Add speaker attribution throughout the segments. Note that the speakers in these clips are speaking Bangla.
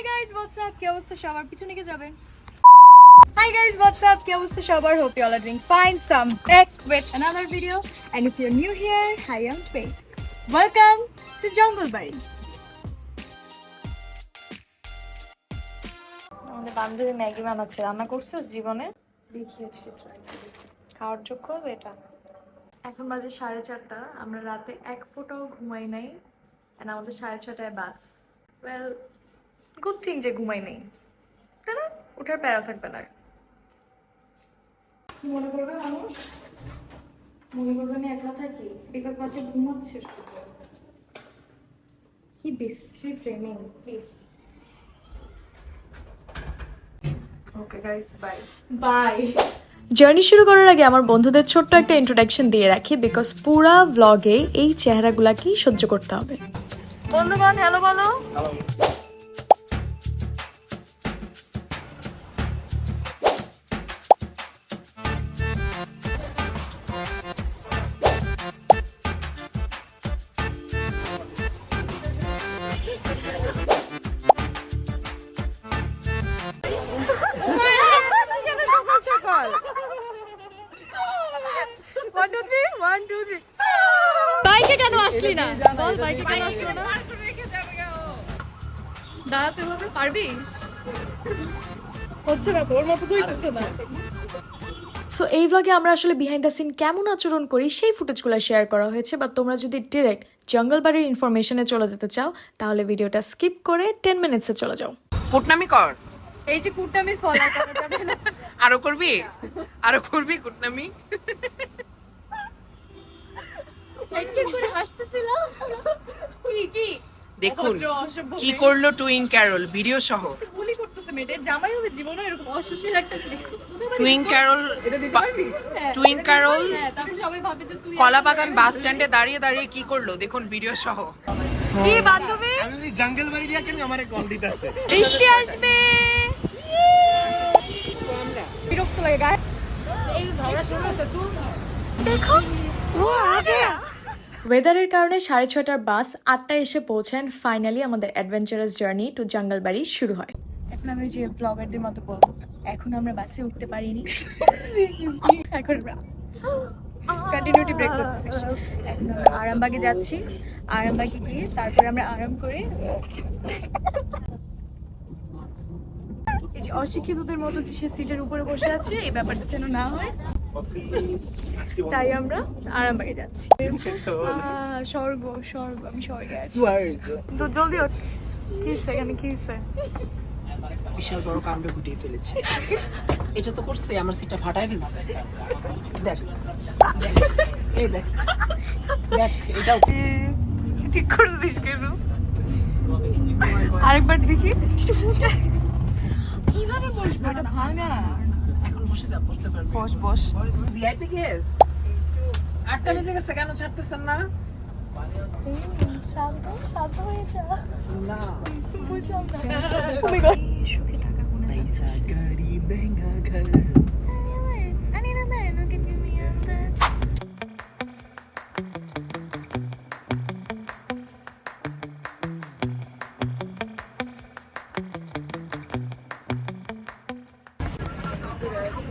Speaker 1: হাই গাইস হোয়াটসঅ্যাপ কি অবস্থা সবার? পিছনে কে যাবে? হাই গাইস হোয়াটসঅ্যাপ কি অবস্থা সবার? Hope you all are doing fine some back with another video and if you are new here hi I am welcome to Jangalbari আমাদের বান্ধবী ম্যাগি বানাচ্ছে। রান্না করছিস জীবনে? দেখি আজকে খাওয়ার যোগ্য হবে এটা? এখন বাজে সাড়ে চারটা। আমরা রাতে এক ফোঁটাও ঘুমাই নাই। And আমাদের সাড়ে ছটায় বাস। ওয়েল গুড থিং যে ঘুমাই নেই। তাই না? ওঠার প্যারা থাকবে না মনে করবে মানুষ মনে করবে আমি একলা থাকি? বিকজ বাসে ঘুমাচ্ছে কি বিশ্রী framing please okay guys bye bye journey শুরু করার আগে আমার বন্ধুদের ছোট্ট একটা ইন্ট্রোডাকশন দিয়ে রাখি বিকজ পুরা ব্লগে এই চেহারাগুলাকেই সহ্য করতে হবে। বন্ধুগণ হ্যালো বলো। পারবি? হচ্ছে না তোর মতো হইতেছে না। সো এই ব্লগে আমরা আসলে বিহাইন্ড দ্য সিন কেমন আচরণ করি সেই ফুটেজগুলো শেয়ার করা হয়েছে বা তোমরা যদি ডিরেক্ট জঙ্গলবাড়ির ইনফরমেশনে চলে যেতে চাও তাহলে ভিডিওটা স্কিপ করে টেন মিনিটসে চলে যাও।
Speaker 2: কুটনামি কর।
Speaker 1: এই যে কুটনামির ফল আর করা যাবে না
Speaker 2: আরও করবি? আরও করবি কুটনামি?
Speaker 1: হাসতেছিলাম। কি?
Speaker 2: দেখুন কি করল টুইং ক্যারল ভিডিও সহ।
Speaker 1: গুলি করতেছে মেয়েদের জামাই হবে জীবনে এরকম অসুশীল একটা দেখছিস
Speaker 2: ক্যারল
Speaker 1: হ্যাঁ,
Speaker 2: টুইং ক্যারল
Speaker 1: হ্যাঁ তারপর সবাই ভাবে যে তুই
Speaker 2: কলাবাগান বাস স্ট্যান্ডে দাঁড়িয়ে দাঁড়িয়ে কি করল? দেখুন ভিডিও সহ।
Speaker 1: কি বান্ধবী?
Speaker 3: আমি যদি জঙ্গল বাড়ি দিয়া কেন আমার কল দিতেছে?
Speaker 1: বৃষ্টি আসবে। বিরক্ত লাগে গায়ে। এই ঝগড়া শুরু হচ্ছে চুল দেখো ও আগে ওয়েদারের কারণে সাড়ে ছটার বাস আটটায় এসে পৌঁছান। ফাইনালি আমাদের অ্যাডভেঞ্চারাস জার্নি টু জঙ্গলবাড়ি শুরু হয়। এখন আমি যে ব্লগারদের মতো বলব, এখন আমরা বাসে উঠতে পারিনি। এখন আরামবাগে যাচ্ছি। আরামবাগে গিয়ে তারপরে আমরা আরাম করে অশিক্ষিতদের মতো যে সে সিটের উপরে বসে আছে, এই ব্যাপারটা যেন না হয়। তাই আমরা আরামবাগে যাচ্ছি। স্বর্গ স্বর্গ আমি স্বর্গে আছি। তো জলদি ওঠ। কি এখানে কি
Speaker 2: বিশাল বড় কাণ্ড ঘটিয়ে ফেলেছে। এটা তো করছে আমার সিটটা ফাটায় ফেলছে। দেখ। এই দেখ। দেখ এটাও।
Speaker 1: ঠিক করছিস কেন? আরেকবার দেখি। কীভাবে বসবো? এটা ভাঙা।
Speaker 2: বসে যা বসতে পারবি
Speaker 1: বস বস।
Speaker 2: ভিআইপি গেস্ট আটটা বেজে গেছে কেন ছাড়তেছেন না?
Speaker 1: শান্ত শান্ত হয়ে যা।
Speaker 2: না।
Speaker 1: সুখে টাকা কোনে গরিব বেঙ্গা ঘর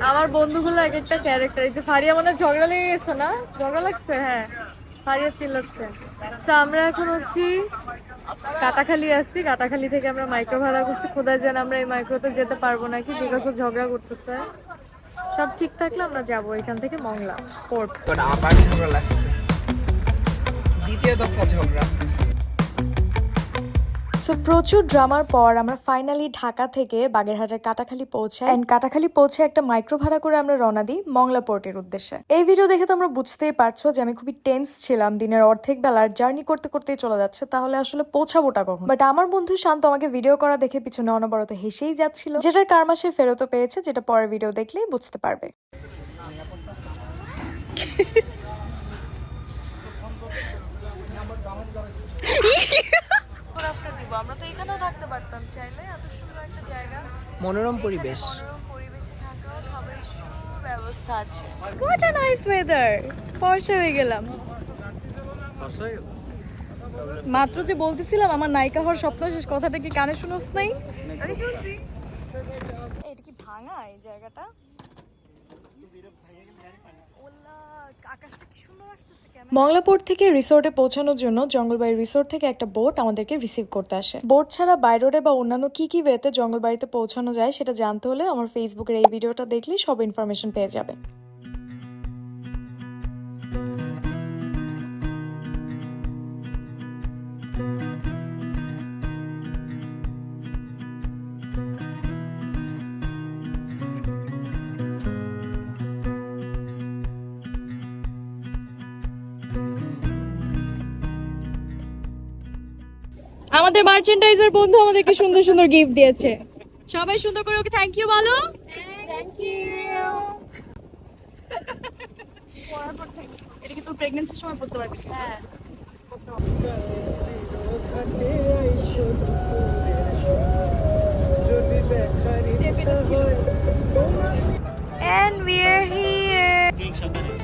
Speaker 1: আমার বন্ধুগুলো এক একটা ক্যারেক্টার এই যে ফারিয়া মনে ঝগড়া লেগে গেছে না? ঝগড়া লাগছে? হ্যাঁ ফারিয়া চিল্লাচ্ছে। So, আমরা এখন হচ্ছি কাটাখালি আসছি। কাটাখালি থেকে আমরা মাইক্রো ভাড়া করছি। কোথায় যেন আমরা এই মাইক্রোতে যেতে পারব নাকি? বিকজ ও ঝগড়া করতেছে। সব ঠিক থাকলে আমরা যাব এখান থেকে মংলা পোর্ট
Speaker 2: আবার ঝগড়া লাগছে। দ্বিতীয় দফা ঝগড়া।
Speaker 1: সো প্রচুর ড্রামার পর আমরা ফাইনালি ঢাকা থেকে বাগেরহাটের কাটাখালি পৌঁছাই। এন্ড কাটাখালি পৌঁছে একটা মাইক্রো ভাড়া করে আমরা রওনা দিই মংলা পোর্টের উদ্দেশ্যে। এই ভিডিও দেখে তোমরা বুঝতেই পারছ যে আমি খুবই টেন্স ছিলাম। দিনের অর্ধেক বেলার জার্নি করতে করতেই চলে যাচ্ছে। তাহলে আসলে পৌঁছাবোটা কখন? বাট আমার বন্ধু শান্ত আমাকে ভিডিও করা দেখে পিছনে অনবরত হেসেই যাচ্ছিল। যেটার কারমাসে ফেরতও পেয়েছে, যেটা পরের ভিডিও দেখলেই বুঝতে পারবে। আমরা তো এখানেও থাকতে পারতাম চাইলে এত সুন্দর একটা জায়গা।
Speaker 2: মনোরম পরিবেশ।
Speaker 1: মনোরম পরিবেশে থাকাও খাবারের সুব্যবস্থা আছে। হোয়াট আ নাইস ওয়েদার ফর্সা হয়ে গেলাম।
Speaker 4: মাত্র যে বলতেছিলাম আমার নায়িকা হওয়ার স্বপ্ন শেষ কথাটা কি কানে শুনোস নাই? এটা কি ভাঙা এই জায়গাটা? আকাশটা মংলাপুর থেকে রিসোর্টে পৌঁছানোর জন্য জঙ্গলবাড়ি রিসোর্ট থেকে একটা বোট আমাদেরকে রিসিভ করতে আসে। বোট ছাড়া বাই রোডে বা অন্যান্য কি কি ওয়েতে জঙ্গলবাড়িতে পৌঁছানো যায় সেটা জানতে হলে আমার ফেসবুকের এই ভিডিওটা দেখলেই সব ইনফরমেশন পেয়ে যাবে। আমাদের মার্চেন্ডাইজার বন্ধু আমাদেরকে সুন্দর সুন্দর গিফট দিয়েছে। সবাই সুন্দর করে ওকে থ্যাংক ইউ বলো। থ্যাংক ইউ এটা কি তোর প্রেগন্যান্সির সময় পড়তে পারবি? হ্যাঁ।
Speaker 3: হয়
Speaker 4: And we're here.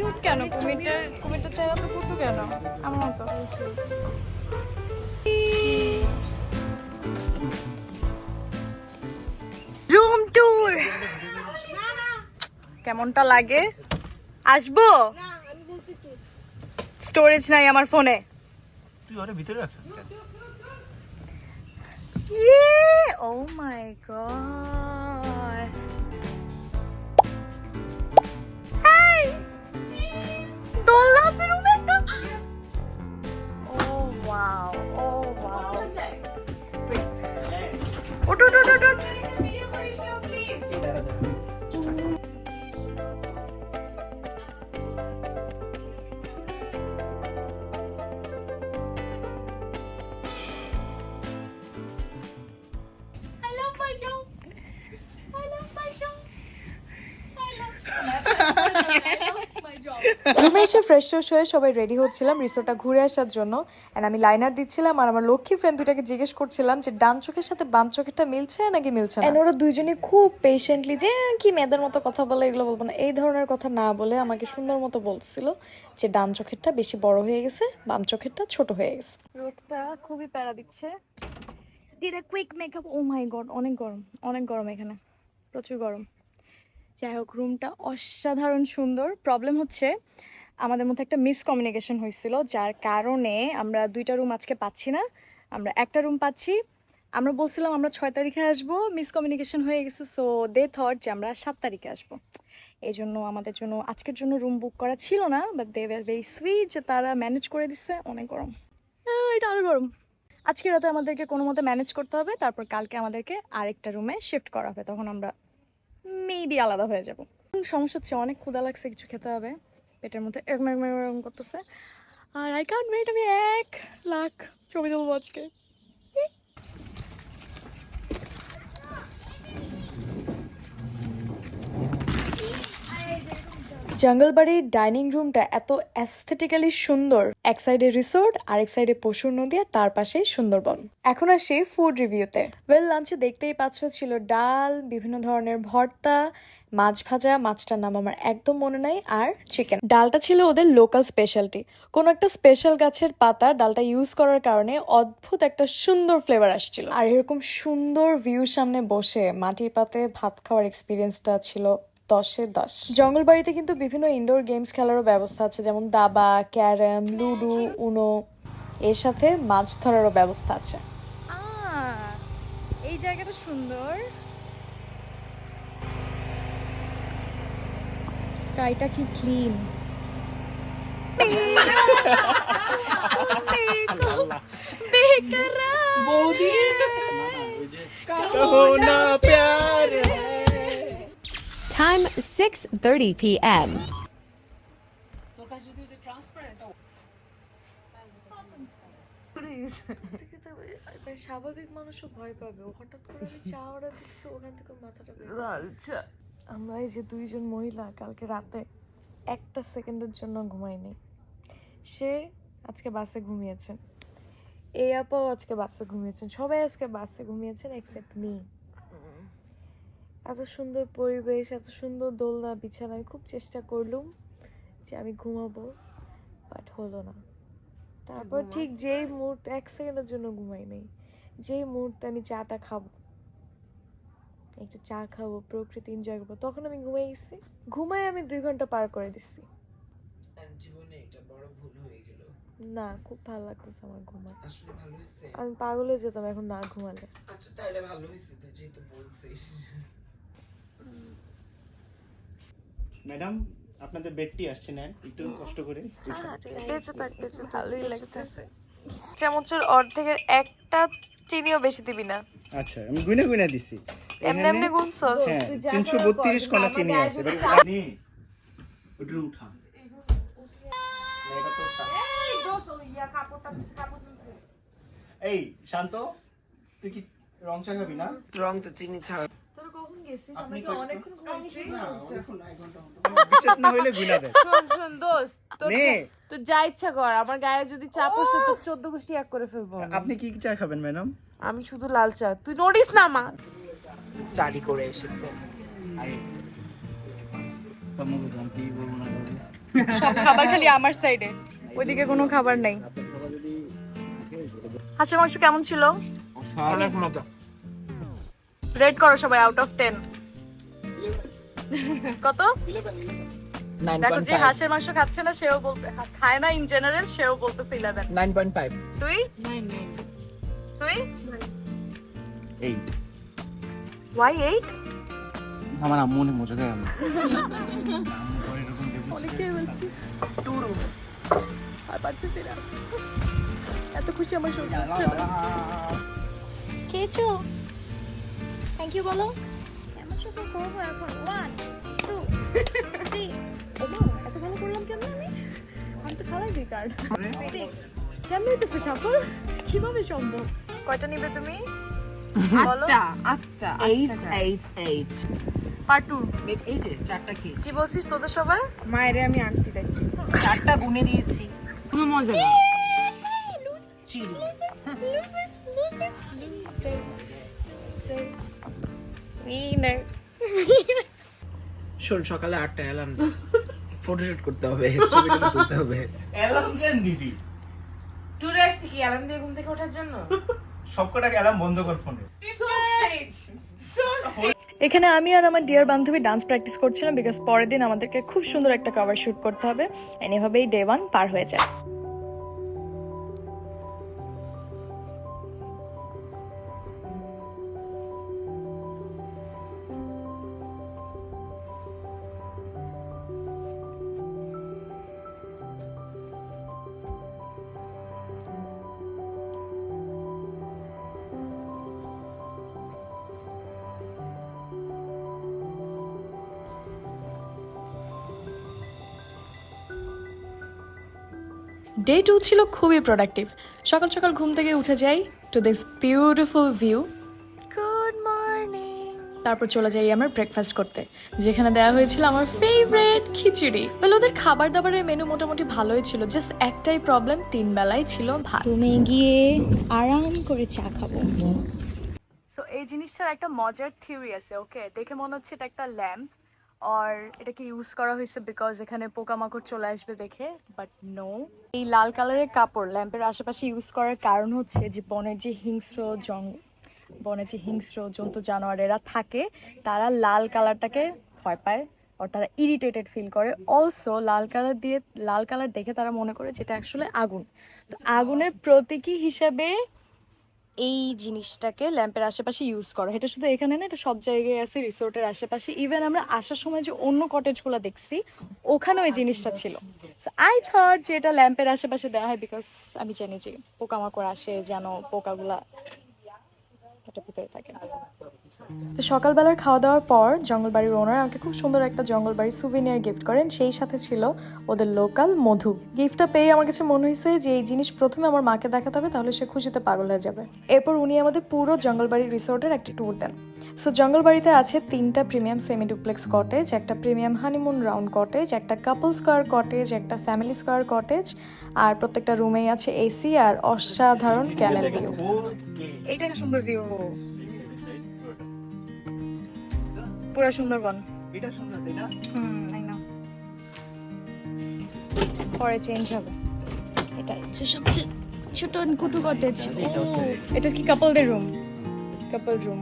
Speaker 4: কিউট কেন? কুমিরটা কুমিরটা চেহারা তো কুটু কেন? আমার মতো। রুম ট্যুর কেমনটা লাগে? আসব? স্টোরেজ নাই আমার ফোনে।
Speaker 3: তুই ওরে ভিতরে রাখছিস কেন?
Speaker 4: Yeah! Oh my দোলনা ফ্রেশ ফ্রেশ হয়ে সবাই রেডি হচ্ছিলাম রিসোর্টটা ঘুরে আসার জন্য। এন্ড আমি লাইনার দিচ্ছিলাম আর আমার লক্ষ্মী ফ্রেন্ড দুটাকে জিজ্ঞেস করছিলাম যে ডান চোখের সাথে বাম চোখেরটা মিলছে নাকি মিলছে না? ওরা দুইজনই খুব পেশেন্টলি যে কি মেয়েদের মতো কথা বলে এগুলো বলব না। এই ধরনের কথা না বলে আমাকে সুন্দর মতো বলছিল যে ডান চোখেরটা বেশি বড় হয়ে গেছে বাম চোখেরটা ছোট হয়ে গেছে। রোদটা খুবই প্যারা দিচ্ছে। Did a quick makeup oh my god অনেক গরম অনেক গরম এখানে প্রচুর গরম। যাই হোক রুমটা অসাধারণ সুন্দর। প্রবলেম হচ্ছে আমাদের মধ্যে একটা মিসকমিউনিকেশন হয়েছিল, যার কারণে আমরা দুইটা রুম আজকে পাচ্ছি না। আমরা একটা রুম পাচ্ছি। আমরা বলছিলাম আমরা ছয় তারিখে আসব মিসকমিউনিকেশন হয়ে গেছে সো দে থট যে আমরা সাত তারিখে আসব। এই জন্য আমাদের জন্য আজকের জন্য রুম বুক করা ছিল না but they were very sweet যে তারা ম্যানেজ করে দিচ্ছে অনেক গরম। এটা আরও গরম। আজকে রাতে আমাদেরকে কোনো মতে ম্যানেজ করতে হবে, তারপর কালকে আমাদেরকে আরেকটা রুমে শিফট করা হবে, তখন আমরা মেবি আলাদা হয়ে যাব। সমস্যা হচ্ছে অনেক ক্ষুদা লাগছে, কিছু খেতে হবে। পেটের মধ্যে এরকম এরকম এরকম করতেছে। আর আই কান্ট ওয়েট আমি এক লাখ ছবি তুলবো আজকে। জঙ্গলবাড়ির ডাইনিং রুমটা এত অ্যাস্থেটিক্যালি সুন্দর। এক সাইডে রিসোর্ট আর এক সাইডে পশুর নদী, আর তার পাশে সুন্দরবন। এখন আসি ফুড রিভিউতে ওয়েল লাঞ্চে দেখতেই পাচ্ছ, ছিল ডাল, বিভিন্ন ধরনের ভর্তা, মাছ ভাজা, মাছটার নাম আমার একদম মনে নাই, আর চিকেন ডালটা ছিল ওদের লোকাল স্পেশালিটি কোনো একটা স্পেশাল গাছের পাতা ডালটা ইউজ করার কারণে অদ্ভুত একটা সুন্দর ফ্লেভার আসছিল। আর এরকম সুন্দর ভিউ সামনে বসে মাটির পাতে ভাত খাওয়ার এক্সপিরিয়েন্সটা ছিল। দশে দশ। জঙ্গল বাড়িতে কিন্তু বিভিন্ন ইনডোর গেমস খেলারও ব্যবস্থা আছে যেমন দাবা ক্যারাম লুডু উনো এর সাথে মাছ ধরারও ব্যবস্থা আছে। এই জায়গাটা সুন্দর। স্কাইটা কি ক্লিন?
Speaker 2: বৌদি।
Speaker 5: Time 6:30 p.m.
Speaker 4: স্বাভাবিক মানুষও ভয় পাবে হঠাৎ করে আমি চা অর্ডার দিচ্ছি ওখান থেকে মাথাটা আচ্ছা আমরা এই যে দুইজন মহিলা কালকে রাতে একটা সেকেন্ডের জন্য ঘুমাইনি। সে আজকে বাসে ঘুমিয়েছেন। এই আপাও আজকে বাসে ঘুমিয়েছেন। সবাই আজকে বাসে ঘুমিয়েছেন এক্সেপ্ট মি এত সুন্দর পরিবেশ এত সুন্দর দোলনা বিছানা আমি খুব চেষ্টা করলুম যে আমি ঘুমাবো বাট হলো না। তারপর ঠিক যেই মুহূর্তে এক সেকেন্ডের জন্য ঘুমাই নেই। যেই মুহূর্তে আমি চাটা খাব একটু চা খাব প্রকৃতি এনজয় করব তখন আমি ঘুমাই গেছি। ঘুমাই আমি দুই ঘণ্টা পার করে দিচ্ছি
Speaker 2: জীবনে এটা বড় ভুল হয়ে গেল।
Speaker 4: না খুব ভালো লাগতেছে আমার ঘুমায়
Speaker 2: আসলে ভালো হয়েছে?
Speaker 4: আমি পাগল হয়ে যেতাম এখন না ঘুমালে।
Speaker 2: আচ্ছা তাইলে ভালো হয়েছে তুই যেহেতু বলছিস।
Speaker 3: ম্যাডাম আপনাদের বেডটি আসছে নেন। একটু কষ্ট করে।
Speaker 4: বেঁচে থাক বেঁচে ভালোই লাগতেছে। চামচের অর্ধেকের একটা চিনিও বেশি দিবি না।
Speaker 3: আচ্ছা আমি গুনে গুনে দিছি।
Speaker 4: এমনি এমনি গুনছস।
Speaker 3: হ্যাঁ তিনশো বত্রিশ কণা চিনি আছে। আপনি ওটা উঠা। এই শান্ত তুই কি রং চা খাবি না?
Speaker 2: রং তো চিনি ছাড়া।
Speaker 4: তোর কখন
Speaker 3: আপনি
Speaker 4: কি অনেকক্ষণ ঘুমাইছি
Speaker 3: না, এক ঘণ্টা না হইলে গুনা দেয়।
Speaker 6: শোন শোন দোস্ত তোর
Speaker 3: নে।
Speaker 6: তো যা ইচ্ছা কর আমার গায়ে যদি চাপ আসে তো চোদ্দ গোষ্ঠী এক করে ফেলব আমি।
Speaker 3: আপনি কি চা খাবেন ম্যাডাম?
Speaker 6: আমি শুধু লাল চা। তুই নোটিস না মা।
Speaker 2: স্টাডি করে এসেছে।
Speaker 4: সব খাবার খালি আমার সাইডে ওইদিকে কোনো খাবার নাই। হাঁসের মাংস কেমন ছিল?
Speaker 2: অনেক মজা
Speaker 4: রেড করো সবাই আউট অফ টেন কত?
Speaker 2: নাইন
Speaker 4: দেখো যে হাঁসের মাংস খাচ্ছে না সেও বলতে খায় না ইন জেনারেল সেও বলতেছে ইলেভেন
Speaker 2: নাইন পয়েন্ট ফাইভ
Speaker 4: তুই? তুই?
Speaker 3: এই
Speaker 4: ওয়াই এইট
Speaker 3: আমার আম্মু অনেক মজা দেয় আমি
Speaker 4: টুরু আর পারতেছি না। এত খুশি আমার সত্যি হচ্ছে না।
Speaker 1: থ্যাংক ইউ বলো কেমন শুধু করব এখন ওয়ান টু থ্রি
Speaker 4: এত ভালো করলাম কেন আমি? আমি তো খালাই দিই কার্ড কেমন হইতেছে সফল? কীভাবে সম্ভব? কয়টা নিবে তুমি? বলো।
Speaker 6: আটটা
Speaker 2: eight eight eight
Speaker 4: part two
Speaker 2: এই যে চারটা খেয়েছি
Speaker 4: কি বলছিস তোদের সবাই
Speaker 6: মায়ের আমি আন্টি দেখি
Speaker 2: চারটা গুনে দিয়েছি।
Speaker 6: কোনো মজা না
Speaker 2: চিলি
Speaker 4: উইনার
Speaker 2: শোন সকালে আটটা অ্যালার্ম ফটোশুট করতে হবে ছবি টবি তুলতে হবে।
Speaker 3: অ্যালার্ম কেন দিবি?
Speaker 6: ট্যুরে আসছি কি অ্যালার্ম দিয়ে ঘুম থেকে ওঠার জন্য?
Speaker 3: সবকটা অ্যালার্ম বন্ধ কর ফোনে
Speaker 4: এখানে আমি আর আমার ডিয়ার বান্ধবী ডান্স প্র্যাকটিস করছিলাম বিকজ পরের দিন আমাদেরকে খুব সুন্দর একটা কভার শ্যুট করতে হবে। এন্ড এভাবেই ডে ওয়ান পার হয়ে যায়। ডে টু ছিল খুবই প্রোডাক্টিভ সকাল সকাল ঘুম থেকে উঠে যাই to this beautiful view good morning তারপর চলে যাই আমার ব্রেকফাস্ট করতে যেখানে দেওয়া হয়েছিল আমার ফেভারিট খিচুড়ি। বলে ওদের খাবার দাবারের মেনু মোটামুটি ভালোই ছিল জাস্ট একটাই প্রবলেম তিন বেলায় ছিল ভাত।
Speaker 1: রুমে গিয়ে আরাম করে চা খাব।
Speaker 4: সো এই জিনিসটার একটা মজার থিওরি আছে ওকে দেখে মনে হচ্ছে এটা একটা ল্যাম্প আর এটাকে ইউজ করা হয়েছে বিকজ এখানে পোকামাকড় চলে আসবে দেখে বাট নো এই লাল কালারের কাপড় ল্যাম্পের আশেপাশে ইউজ করার কারণ হচ্ছে যে বনের যে হিংস্র জং বনের যে হিংস্র জন্তু জানোয়ারেরা থাকে, তারা লাল কালারটাকে ভয় পায় আর তারা ইরিটেটেড ফিল করে। অলসো লাল কালার দিয়ে, লাল কালার দেখে তারা মনে করে যেটা আসলে আগুন। তো আগুনের প্রতীকী হিসেবে এই জিনিসটাকে ল্যাম্পের আশেপাশে ইউজ করা। এটা শুধু এখানে না, এটা সব জায়গায় আছে রিসোর্টের আশেপাশে। ইভেন আমরা আসার সময় যে অন্য কটেজগুলো দেখছি, ওখানেও এই জিনিসটা ছিল। সো আই থট যে এটা ল্যাম্পের আশেপাশে দেওয়া হয় বিকজ আমি জানি যে পোকামাকড় আসে, যেন পোকাগুলা এটা ভিতরে থাকে। তো সকালবেলার খাওয়া দাওয়ার পর জঙ্গলবাড়ির ওনার আমাকে খুব সুন্দর একটা জঙ্গলবাড়ি সুভিনিয়ার গিফট করেন। সেই সাথে ছিল ওদের লোকাল মধু। গিফটটা পেয়ে আমার কাছে মনে হয়েছে যে এই জিনিস প্রথমে আমার মাকে দেখাতে হবে তাহলে সে খুশিতে পাগল হয়ে যাবে। এরপর উনি আমাদের পুরো জঙ্গলবাড়ি রিসোর্টের একটি ট্যুর দেন। সো জঙ্গলবাড়িতে আছে তিনটা প্রিমিয়াম সেমি ডুপ্লেক্স কটেজ একটা প্রিমিয়াম হানিমুন রাউন্ড কটেজ একটা কাপল স্কোয়ার কটেজ একটা ফ্যামিলি স্কোয়ার কটেজ আর প্রত্যেকটা রুমেই আছে এসি আর অসাধারণ ক্যানেল ভিউ এইটা সুন্দর ভিউ পুরো সুন্দরবন।
Speaker 3: এটা সুন্দর তাই না?
Speaker 4: হুম নো পরে চেঞ্জ হবে। এটা হচ্ছে সবচেয়ে ছোট কুটু কটেজ
Speaker 3: এটা
Speaker 4: এটা কি কাপলদের রুম কাপল রুম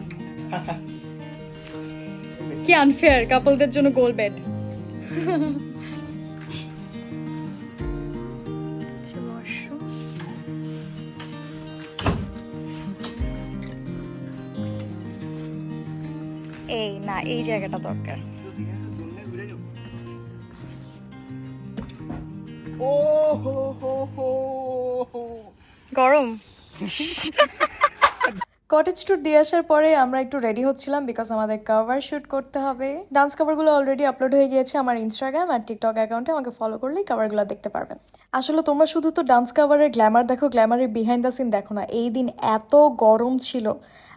Speaker 4: কি আনফেয়ার কাপলদের জন্য গোল বেড এই না এই জায়গাটা দরকার।
Speaker 3: ও হো হো হো হো।
Speaker 4: গরম। কটেজ ট্যুর দিয়ে আসার পরে আমরা একটু রেডি হচ্ছিলাম বিকজ আমাদের কাভার শ্যুট করতে হবে। ডান্স কাভারগুলো অলরেডি আপলোড হয়ে গিয়েছে আমার ইনস্টাগ্রাম আর টিকটক অ্যাকাউন্টে আমাকে ফলো করলেই কাভারগুলো দেখতে পারবেন। আসলে তোমরা শুধু তো ডান্স কাভারের গ্ল্যামার দেখো গ্ল্যামারের বিহাইন্ড দ্য সিন দেখো না। এই দিন এত গরম ছিল।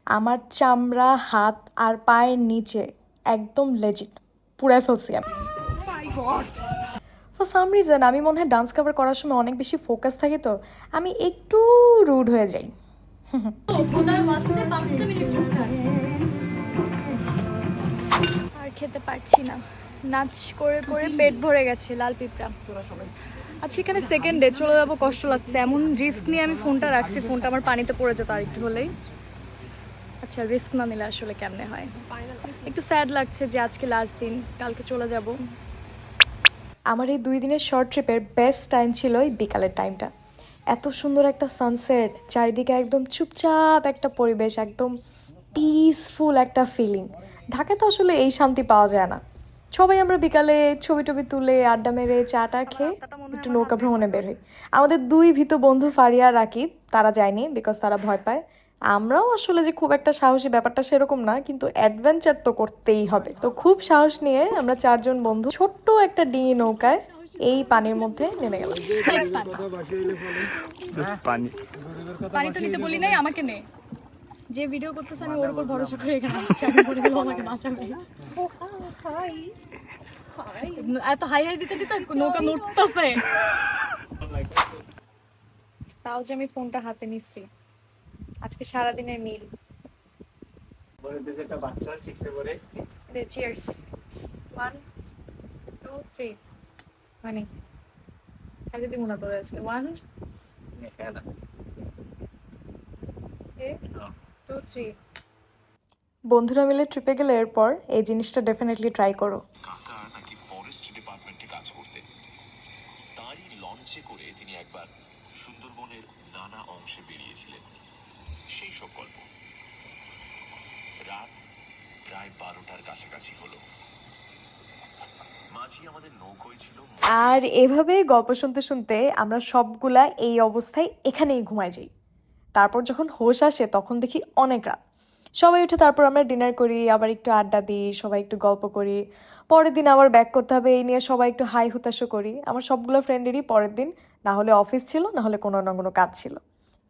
Speaker 4: আমার চামড়া, হাত আর পায়ের নিচে একদম লেজিট পুরাই ফেলছি আমি ফর সাম রিজন আমি মনে হয় ডান্স কভার করার সময় অনেক বেশি ফোকাস থাকি তো, আমি একটু রুড হয়ে যাই। আর খেতে পারছি না। নাচ করে করে পেট ভরে গেছে লাল পিঁপড়া। আচ্ছা এখানে সেকেন্ড ডে চলে যাব, কষ্ট লাগছে। এমন রিস্ক নিয়ে আমি ফোনটা রাখছি ফোনটা আমার পানিতে পড়ে যেত আর একটু হলেই। আচ্ছা রিস্ক না নিলে আসলে কেমনে হয়? একটু স্যাড লাগছে যে আজকে লাস্ট দিন, কালকে চলে যাব। আমার এই দুই দিনের শর্ট ট্রিপের বেস্ট টাইম ছিল এই বিকালের টাইমটা এত সুন্দর একটা সানসেট চারিদিকে একদম চুপচাপ একটা পরিবেশ, একদম পিসফুল একটা ফিলিং ঢাকায় তো আসলে এই শান্তি পাওয়া যায় না। সবাই আমরা বিকালে ছবি টবি তুলে, আড্ডা মেরে, চাটা খেয়ে একটু নৌকা ভ্রমণে বের হই। আমাদের দুই ভীত বন্ধু ফারিয়া রাকিব, তারা যায়নি বিকজ তারা ভয় পায়। আমরাও আসলে যে খুব একটা সাহসী ব্যাপারটা সেরকম না কিন্তু অ্যাডভেঞ্চার তো করতেই হবে। তো খুব সাহস নিয়ে আমরা চারজন বন্ধু ছোট্ট একটা ডিঙি নৌকায় এই পানির মধ্যে নেমে গেলাম।
Speaker 3: পানি।
Speaker 4: পানি তো নিতে বলি নাই আমাকে নে। যে ভিডিও করতেছে আমি ওর উপর ভরসা করে এখানে আসছি আমি বলে দেবো আমাকে বাঁচাবে। এত হাই হাই দিতে দিতে নৌকা নড়তেছে। তাও যে আমি ফোনটা হাতে নিচ্ছি। আজকে সারাদিনের মিল
Speaker 3: বলে দিতে একটা বাচ্চা সিক্সে পড়ে
Speaker 4: চিয়ার্স ওয়ান টু থ্রি মানে খালি দিব না তোর আজকে। ওয়ান টু থ্রি বন্ধুরা মিলে ট্রিপে গেলে এরপর এই জিনিসটা ডেফিনেটলি ট্রাই করো।
Speaker 7: কাকা নাকি ফরেস্ট ডিপার্টমেন্টে কাজ করতেন তারই লঞ্চে করে তিনি একবার সুন্দরবনের নানা অংশে বেরিয়েছিলেন। সেই সব গল্প। রাত প্রায় বারোটার কাছাকাছি হলো।
Speaker 4: আর এভাবে গল্প শুনতে শুনতে আমরা সবগুলা এই অবস্থায় এখানেই ঘুমায় যাই। তারপর যখন হোশ আসে, তখন দেখি অনেক রাত। সবাই উঠে তারপর আমরা ডিনার করি, আবার একটু আড্ডা দিই, সবাই একটু গল্প করি। পরের দিন আবার ব্যাক করতে হবে, এই নিয়ে সবাই একটু হাই হুতাশও করি। আমার সবগুলো ফ্রেন্ডেরই পরের দিন, না হলে অফিস ছিল, না হলে কোনো না কোনো কাজ ছিল।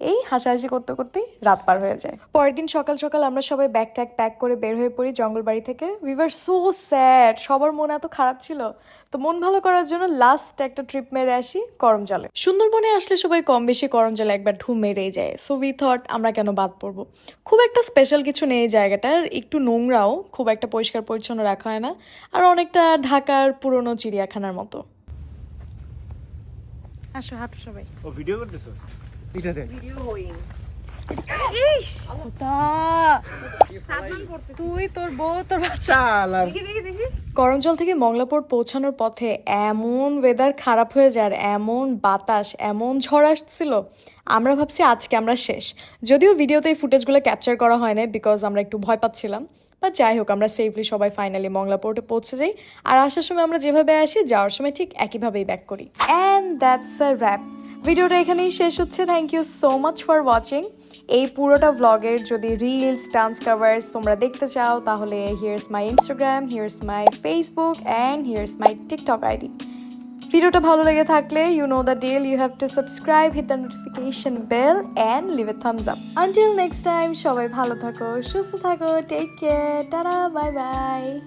Speaker 4: এই হাসাহাসি করতে করতেই রাত পার হয়ে যায়। পরের দিন সকাল সকাল আমরা সবাই ব্যাগ ট্যাগ প্যাক করে বের হয়ে পড়ি জঙ্গলবাড়ি থেকে। উই ওয়ার সো স্যাড সবার মন এত খারাপ ছিল। তো মন ভালো করার জন্য লাস্ট একটা ট্রিপ মেরে আসি করমজলে সুন্দরবনে আসলে সবাই কম বেশি করমজলে একবার ঢু মেরেই যায়। সো উই থট আমরা কেন বাদ পড়ব? খুব একটা স্পেশাল কিছু নেই এই জায়গাটার। একটু নোংরাও খুব একটা পরিষ্কার পরিচ্ছন্ন রাখা হয় না। আর অনেকটা ঢাকার পুরনো চিড়িয়াখানার মতো। আসো হাঁটু সবাই।
Speaker 3: ও ভিডিও করতেছো? এটাতে
Speaker 4: তুই তোর বউ তোর
Speaker 3: চাল আর
Speaker 4: করমজল থেকে মংলাপোর্ট পৌঁছানোর পথে এমন ওয়েদার খারাপ হয়ে যায় আর এমন বাতাস এমন ঝড় আসছিল। আমরা ভাবছি আজকে আমরা শেষ। যদিও ভিডিওতে এই ফুটেজগুলো ক্যাপচার করা হয় না বিকজ আমরা একটু ভয় পাচ্ছিলাম। বা যাই হোক, আমরা সেফলি সবাই ফাইনালি মংলা পোর্টে পৌঁছে যাই। আর আসার সময় আমরা যেভাবে আসি, যাওয়ার সময় ঠিক একইভাবেই ব্যাক করি। অ্যান্ড দ্যাটস আ র্যাপ ভিডিওটা এখানেই শেষ হচ্ছে। Thank you so much for watching এই পুরোটা ভ্লগের যদি রিলস ডান্স কাভার্স তোমরা দেখতে চাও, তাহলে here's my Instagram here's my Facebook and here's my TikTok ID ভিডিওটা ভালো লেগে থাকলে you know the deal you have to subscribe hit the notification bell and leave a thumbs up until next time সবাই ভালো থাকো, সুস্থ থাকো take care tata bye bye